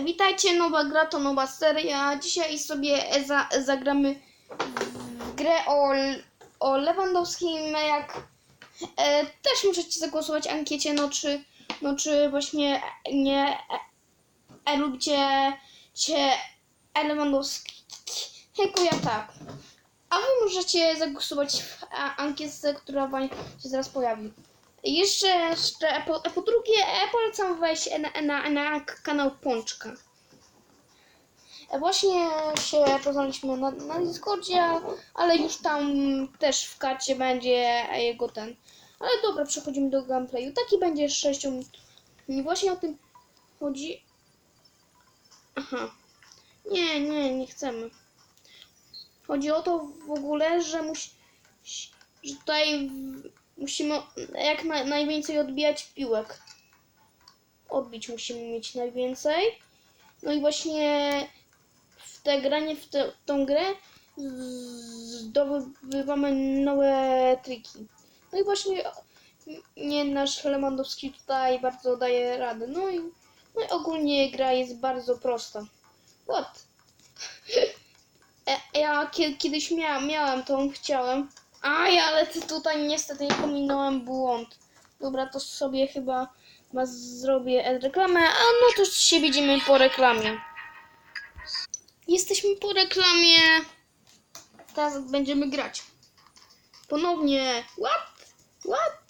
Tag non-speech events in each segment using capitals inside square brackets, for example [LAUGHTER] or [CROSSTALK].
Witajcie, nowa gra to nowa seria. Dzisiaj sobie za, zagramy w grę o, o Lewandowskim. Jak e, też możecie zagłosować ankiecie, no czy, no czy właśnie nie e, lubicie cię e, Lewandowski. Tylko ja tak. A wy możecie zagłosować w ankietce, która wam się zaraz pojawi. Jeszcze, jeszcze po, po drugie, e, polecam wejść na, na, na kanał Pączka. E, Właśnie się poznaliśmy na, na Discordzie, ale już tam też w karcie będzie jego ten. Ale dobra, przechodzimy do gameplayu. Taki będzie 6 minut. Właśnie o tym chodzi. Aha. Nie, nie, nie chcemy. Chodzi o to w ogóle, że musi, że tutaj w- musimy jak na, najwięcej odbijać piłek. Odbić musimy mieć najwięcej. No i właśnie w te granie w, tę w tą grę zdobywamy nowe triki. No i właśnie nie nasz Lewandowski tutaj bardzo daje radę. No i, no i ogólnie gra jest bardzo prosta. What? [LAUGHS] E, ja kie- kiedyś miałam, miałam tą, chciałem. Aj, ale ty tutaj niestety nie pominąłem błąd. Dobra, to sobie chyba zrobię reklamę, a no to się widzimy po reklamie. Jesteśmy po reklamie. Teraz będziemy grać. Ponownie. What? What?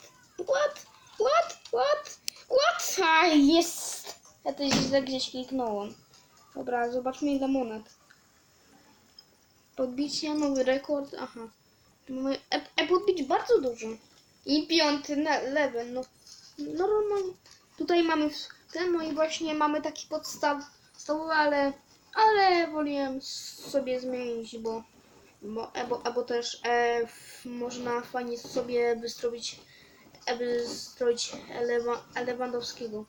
What? What? What? What? A, jest. Ja też źle gdzieś kliknąłem. Dobra, zobaczmy ile monet. Podbicie, nowy rekord. Aha. Mamy e, e, podbić bardzo dużo. I piąty level. No, no normalnie. Tutaj mamy ten, no i właśnie mamy taki podstaw, podstawowy, ale, ale woliłem sobie zmienić, bo, bo, e, bo, też e, f- można fajnie sobie wystroić, e, wystroić Lewa, Lewandowskiego.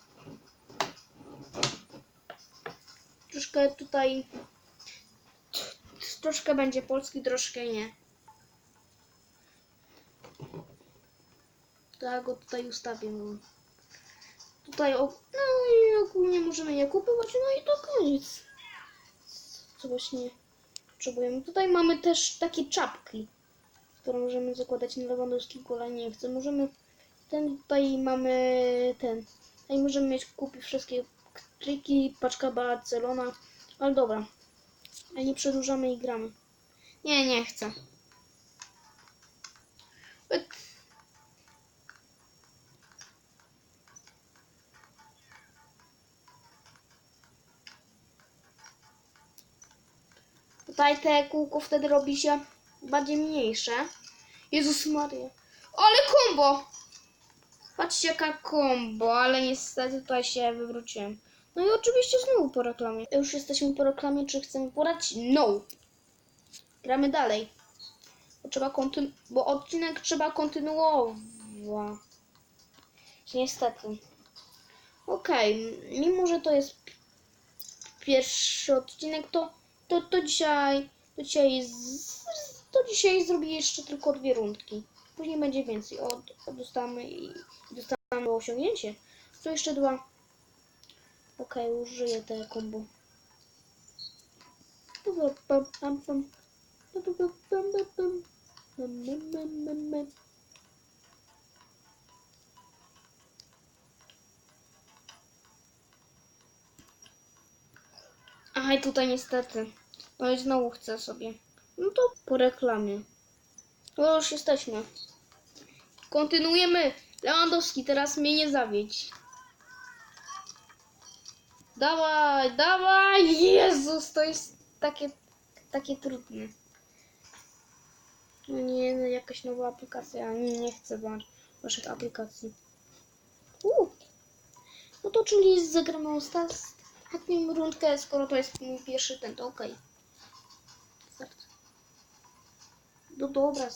Troszkę tutaj troszkę będzie polski, troszkę nie. Tak go tutaj ustawię. No. Tutaj no i ogólnie możemy je kupować, no i to koniec. Co właśnie potrzebujemy. Tutaj mamy też takie czapki, które możemy zakładać na Lewandowskiego, ale nie chcę. Możemy ten tutaj mamy ten. Tutaj możemy mieć kupić wszystkie triki, paczka Barcelona, ale dobra. A nie przedłużamy i gramy. Nie, nie chcę. Ek. Tutaj te kółko wtedy robi się bardziej mniejsze. Jezus Maria. Ale kombo! Patrzcie jaka kombo, ale niestety tutaj się wywróciłem. No i oczywiście znowu po reklamie. Już jesteśmy po reklamie, czy chcemy porać? No! Gramy dalej. Bo trzeba kontynu- bo odcinek trzeba kontynuować. Niestety. Okej, mimo że to jest pi- pierwszy odcinek, to, to, to dzisiaj to dzisiaj, to dzisiaj zrobię jeszcze tylko dwie rundki. Później będzie więcej. Od dostamy i dostamy osiągnięcie. To jeszcze dwa. Okej, użyję te kombo. Aha, i tutaj niestety. No i znowu chcę sobie. No to po reklamie. No już jesteśmy. Kontynuujemy. Lewandowski, teraz mnie nie zawiedź. Dawaj, dawaj! Jezus, to jest takie, takie trudne. No nie, no jakaś nowa aplikacja. Nie, nie chcę wa- waszych aplikacji. U. No to czyli zagramy ostatnią rundkę, skoro to jest mój pierwszy ten, to okej. Start. No dobra,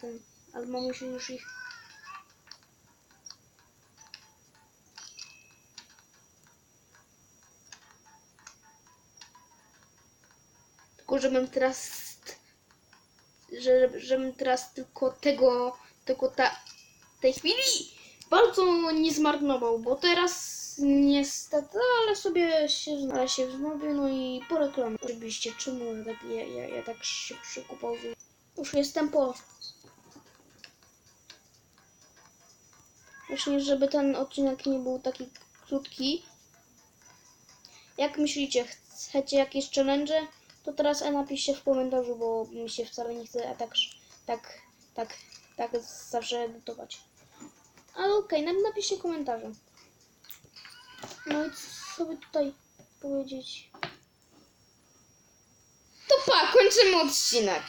ten, ale mamy się już ich... Tylko żebym teraz... Że, żebym teraz tylko tego, tego ta, tej chwili bardzo nie zmarnował, bo teraz niestety, ale sobie się, ale się wznowię, no i po reklamie. Oczywiście, czemu ja tak, ja, ja, ja tak szy- szybko? Już jestem po. Właśnie, żeby ten odcinek nie był taki krótki. Jak myślicie, chcecie jakieś challenge? To teraz e napiszcie w komentarzu, bo mi się wcale nie chce tak, tak, tak, tak zawsze edytować. Ale okej, okay, napiszcie komentarze. No i co by tutaj powiedzieć? To pa, kończymy odcinek.